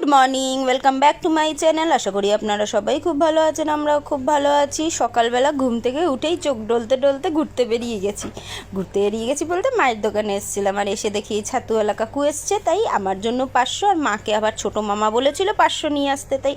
Good morning, welcome back to my channel. আশা করি আপনারা সবাই খুব ভালো আছেন, আমরাও খুব ভালো আছি। সকালবেলা ঘুম থেকে উঠেই চোখ ডলতে ডলতে ঘুরতে বেরিয়ে গেছি। ঘুরতে বেরিয়ে গেছি বলতে মায়ের দোকানে এসেছিলাম, আর এসে দেখি এই ছাতুওয়ালা কাকু এসছে, তাই আমার জন্য পাঁচশো, আর মাকে আবার ছোটো মামা বলেছিল পাঁচশো নিয়ে আসতে, তাই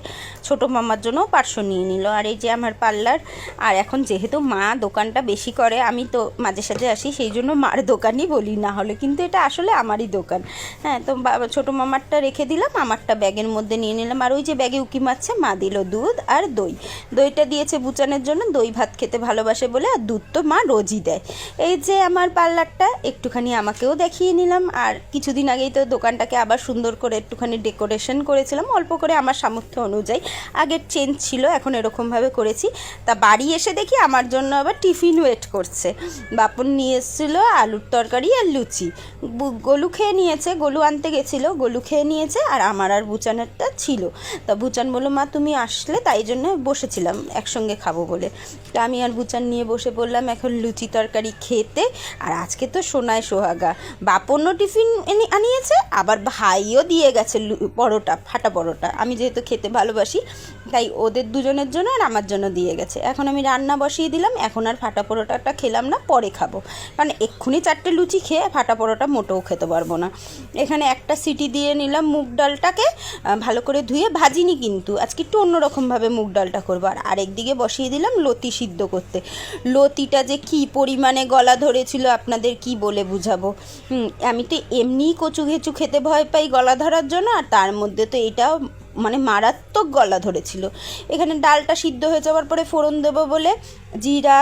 ছোটো মামার জন্যও পাঁচশো নিয়ে নিল। আর এই যে আমার পার্লার, আর এখন যেহেতু মা দোকানটা বেশি করে, আমি তো মাঝে সাঝে আসি, সেই জন্য মার দোকানই বলি, না হলে কিন্তু এটা আসলে আমারই দোকান। হ্যাঁ তো ছোটো মামারটা রেখে দিলাম, আমারটা ব্যাগের মধ্যে নিয়ে নিলাম। আর ওই যে ব্যাগে উকি মারছে, মা দিল দুধ আর দই। দইটা দিয়েছে বুচানের জন্য। দই ভাত খেতে ভালোবাসে বলে আর দুধ তো মা রোজই দেয়। এই যে আমার পার্লারটা, একটুখানি আমাকেও দেখিয়ে নিলাম। আর কিছুদিন আগেই তো দোকানটাকে আবার সুন্দর করে একটুখানি ডেকোরেশন করেছিলাম। অল্প করে আমার সামর্থ্য অনুযায়ী। আগের চেঞ্জ ছিল, এখন এরকমভাবে করেছি। তা বাড়ি এসে দেখি আমার জন্য আবার টিফিন ওয়েট করছে। বাপন নিয়ে এসেছিল আলুর তরকারি আর লুচি। গোলু খেয়ে নিয়েছে, গোলু আনতে গেছিল, গোলু খেয়ে নিয়েছে। আর আমার আর বুচানেরটা ছিল। তা বুচান বলল, মা, তুমি আসলে তাই জন্য বসেছিলাম, একসঙ্গে খাব বলে। তা আমি আর বুচান নিয়ে বসে পড়লাম এখন লুচি তরকারি খেতে। আর আজকে তো সোনায় সোহাগা। বাপনও টিফিন এনে আনিয়েছে, আবার ভাইও দিয়ে গেছে পরোটা, ফাটা পরোটা। আমি যেহেতু খেতে ভালোবাসি, তাই ওদের দুজনের জন্য আর আমার জন্য দিয়ে গেছে। এখন আমি রান্না বসিয়ে দিলাম, এখন আর ফাটা পরোটাটা খেলাম না, পরে খাব। কারণ এক্ষুনি চারটে লুচি খেয়ে ফাটা পরোটা মোটেও খেতে পারব না। এখানে একটা সিটি দিয়ে নিলাম মুগ ডালটাকে ভালো করে ধুয়ে ভাজিনি কিন্তু। আজকে একটু অন্যরকমভাবে মুগ ডালটা করব। আর আরেক দিকে বসিয়ে দিলাম লতি সিদ্ধ করতে। লতিটা যে কি পরিমাণে গলা ধরেছিল আপনাদের কি বলে বুঝাবো? আমি তো এমনিই কচু ঘেঁচু খেতে ভয় পাই গলা ধরার জন্য, আর তার মধ্যে তো এটাও মানে মারাত্মক গলা ধরেছিল। এখানে ডালটা সিদ্ধ হয়ে যাওয়ার পরে ফোড়ন দেবো বলে জিরা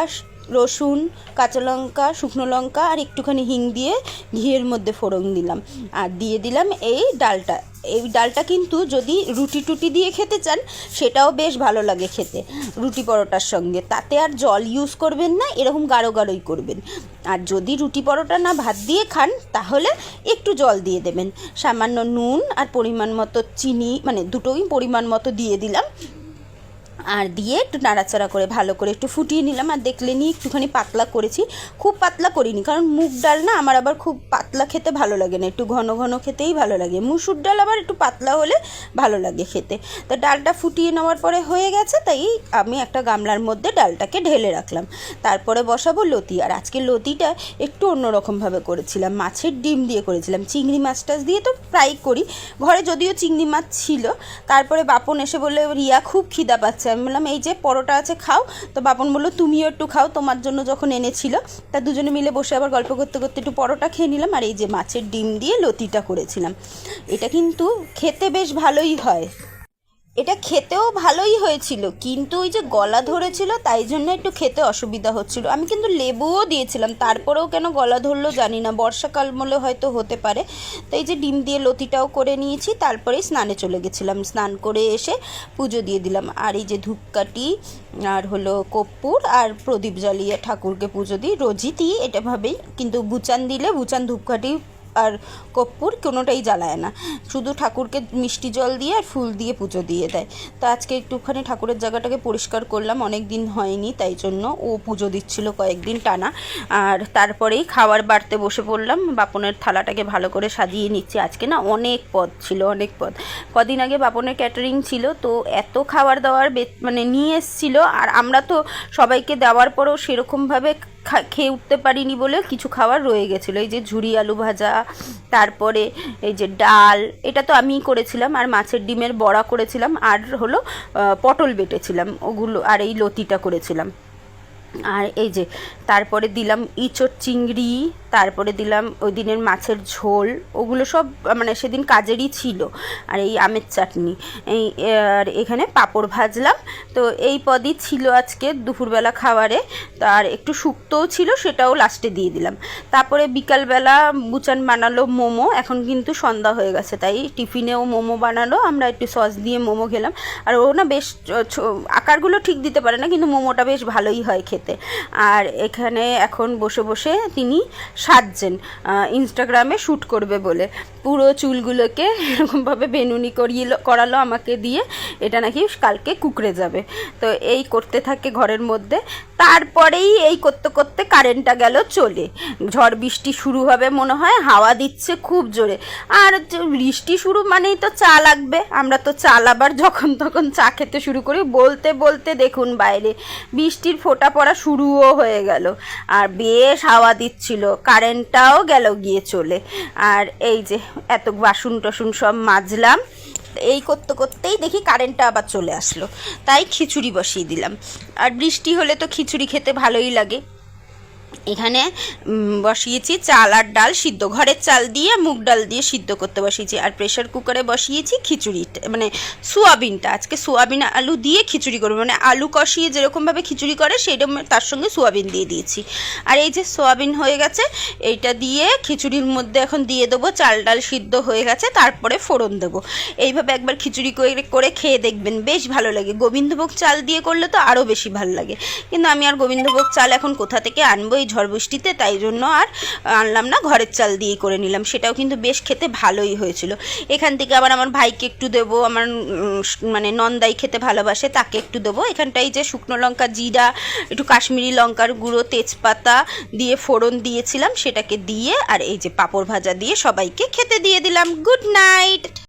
রসুন, কাঁচা লঙ্কা, শুকনো লঙ্কা আর একটুখানি হিং দিয়ে ঘিয়ের মধ্যে ফোড়ন দিলাম। আর দিয়ে দিলাম এই ডালটা। এই ডালটা কিন্তু যদি রুটি টুটি দিয়ে খেতে চান, সেটাও বেশ ভালো লাগে খেতে রুটি পরোটার সঙ্গে। তাতে আর জল ইউজ করবেন না, এরকম গাঢ় গাঢ়ই করবেন। আর যদি রুটি পরোটা না ভাত দিয়ে খান, তাহলে একটু জল দিয়ে দেবেন। সামান্য নুন আর পরিমাণ মতো চিনি মানে দুটোই পরিমাণ মতো দিয়ে দিলাম। আর দিয়ে একটু নাড়াচাড়া করে ভালো করে একটু ফুটিয়ে নিলাম আর দেখলে নি একটুখানি পাতলা করেছি। খুব পাতলা করিনি, কারণ মুগ ডাল না আমার আবার খুব পাতলা খেতে ভালো লাগে না, একটু ঘন ঘন খেতেই ভালো লাগে। মুসুর ডাল আবার একটু পাতলা হলে ভালো লাগে খেতে। তো ডালটা ফুটিয়ে নেওয়ার পরে হয়ে গেছে, তাই আমি একটা গামলার মধ্যে ডালটাকে ঢেলে রাখলাম। তারপরে বসাবো লতি, আর আজকে লতিটা একটু অন্যরকমভাবে করেছিলাম, মাছের ডিম দিয়ে করেছিলাম। চিংড়ি মাছ টাছ দিয়ে তো প্রায় করি, ঘরে যদিও চিংড়ি মাছ ছিল, তারপরে বাপন এসে বললে, রিয়া, খুব খিদা পাচ্ছে আমি বললাম, এই যে পরোটা আছে, খাও। তো বাপন বলল, তুমিও একটু খাও, তোমার জন্য যখন এনেছিল। তা দুজনে মিলে বসে আবার গল্প করতে করতে একটু পরোটা খেয়ে নিলাম, আর এই যে মাছের ডিম দিয়ে লতিটা করেছিলাম। এটা কিন্তু খেতে বেশ ভালোই হয়। এটা খেতেও ভালোই হয়েছিল, কিন্তু ওই যে গলা ধরেছিল তাই জন্য একটু খেতে অসুবিধা হচ্ছিল। আমি কিন্তু লেবুও দিয়েছিলাম, তারপরেও কেন গলা ধরলো জানি না, বর্ষাকাল বলে হয়তো হতে পারে। তো এই যে ডিম দিয়ে লতিটাও করে নিয়েছি তারপরেই স্নানে চলে গেছিলাম। স্নান করে এসে পুজো দিয়ে দিলাম। আর এই যে ধূপকাঠি, আর হলো কর্পূর আর প্রদীপ জ্বালিয়ে ঠাকুরকে পুজো দিই। রোজই দিই, এটা ভাবেই। কিন্তু বুচান দিলে বুচান ধূপকাঠি আর কর্পূর কোনোটাই জ্বালায় না। শুধু ঠাকুরকে মিষ্টি জল দিয়ে আর ফুল দিয়ে পুজো দিয়ে দেয়। তো আজকে একটুখানি ঠাকুরের জায়গাটাকে পরিষ্কার করলাম অনেক দিন হয়নি, তাই জন্য ও পুজো দিচ্ছিল কয়েকদিন টানা। আর তারপরেই খাবার বাড়তে বসে পড়লাম, বাপনের থালাটাকে ভালো করে সাজিয়ে নিচ্ছি। আজকে না অনেক পদ ছিল, অনেক পদ। কদিন আগে বাপনের ক্যাটারিং ছিল, তো এত খাবার দাবার মানে নিয়ে এসছিল, আর আমরা তো সবাইকে দেওয়ার পরেও সেরকমভাবে খেয়ে উঠতে পারিনি বলে কিছু খাবার রয়ে গেছিল। এই যে ঝুড়ি আলু ভাজা, তারপরে এই যে ডাল, এটা তো আমিই করেছিলাম। আর মাছের ডিমের বড়া করেছিলাম। আর হলো পটল বেটেছিলাম। ওগুলো, আর এই লতিটা করেছিলাম। আর এই যে, তারপরে দিলাম ইঁচড় চিংড়ি তারপরে দিলাম ওই দিনের মাছের ঝোল, ওগুলো সব মানে সেদিন কাজেরই ছিল। আর এই আমের চাটনি, এই, আর এখানে পাঁপড় ভাজলাম। তো এই পদই ছিল আজকে দুপুরবেলা খাবারে তার একটু শুক্তও ছিল, সেটাও লাস্টে দিয়ে দিলাম। তারপরে বিকালবেলা বুচান বানালো মোমো, এখন কিন্তু সন্ধ্যা হয়ে গেছে, তাই টিফিনেও মোমো বানালো। আমরা একটু সস দিয়ে মোমো খেলাম। আর ও না বেশ আকারগুলো ঠিক দিতে পারে না, কিন্তু মোমোটা বেশ ভালোই হয় খেতে। আর এখানে এখন বসে বসে তিনি সাজছেন ইনস্টাগ্রামে শ্যুট করবে বলে। পুরো চুলগুলোকে এরকমভাবে বেনুনি করিয়ে করালো আমাকে দিয়ে, এটা নাকি কালকে কুকড়ে যাবে। তো এই করতে থাকে ঘরের মধ্যে। তারপরেই এই করতে করতে কারেন্টটা গেল চলে। ঝড় বৃষ্টি শুরু হবে মনে হয়, হাওয়া দিচ্ছে খুব জোরে। আর বৃষ্টি শুরু মানেই তো চা লাগবে। আমরা তো চাল আবার যখন তখন চা খেতে শুরু করি। বলতে বলতে দেখুন বাইরে, বৃষ্টির ফোঁটা পড়া শুরুও হয়ে গেল। আর বেশ হাওয়া দিচ্ছিল কারেন্টটাও গেল গিয়ে চলে। আর এই যে এত বাসন টাসুন সব মাজলাম। এই করতে করতেই দেখি কারেন্টটা আবার চলে আসলো। তাই খিচুড়ি বসিয়ে দিলাম। আর বৃষ্টি হলে তো খিচুড়ি খেতে ভালোই লাগে। এখানে বসিয়েছি চাল আর ডাল সিদ্ধ। ঘরের চাল দিয়ে, মুগ ডাল দিয়ে সিদ্ধ করতে বসিয়েছি। আর প্রেশার কুকারে বসিয়েছি খিচুড়ি মানে সোয়াবিনটা। আজকে সোয়াবিন আলু দিয়ে খিচুড়ি করব। মানে আলু কষিয়ে যেরকমভাবে খিচুড়ি করে সেইরকম তার সঙ্গে সোয়াবিন দিয়ে দিয়েছি। আর এই যে সোয়াবিন হয়ে গেছে, এইটা দিয়ে খিচুড়ির মধ্যে এখন দিয়ে দেবো। চাল ডাল সিদ্ধ হয়ে গেছে, তারপরে ফোড়ন দেবো। এইভাবে একবার খিচুড়ি করে করে খেয়ে দেখবেন, বেশ ভালো লাগে। গোবিন্দভোগ চাল দিয়ে করলে তো আরও বেশি ভালো লাগে। কিন্তু আমি আর গোবিন্দভোগ চাল এখন কোথা থেকে আনব, এই ঝড় বৃষ্টিতে, তাই জন্য আর আনলাম না, ঘরের চাল দিয়ে করে নিলাম। সেটাও কিন্তু বেশ খেতে ভালোই হয়েছিল। এখান থেকে আবার আমার ভাইকে একটু দেবো, আমার মানে নন্দাই খেতে ভালোবাসে, তাকে একটু দেবো। এখানটাই যে শুকনো লঙ্কা, জিরা, একটু কাশ্মীরি লঙ্কার গুঁড়ো, তেজপাতা দিয়ে ফোড়ন দিয়েছিলাম, সেটাকে দিয়ে আর এই যে পাঁপড় ভাজা দিয়ে সবাইকে খেতে দিয়ে দিলাম। Good night!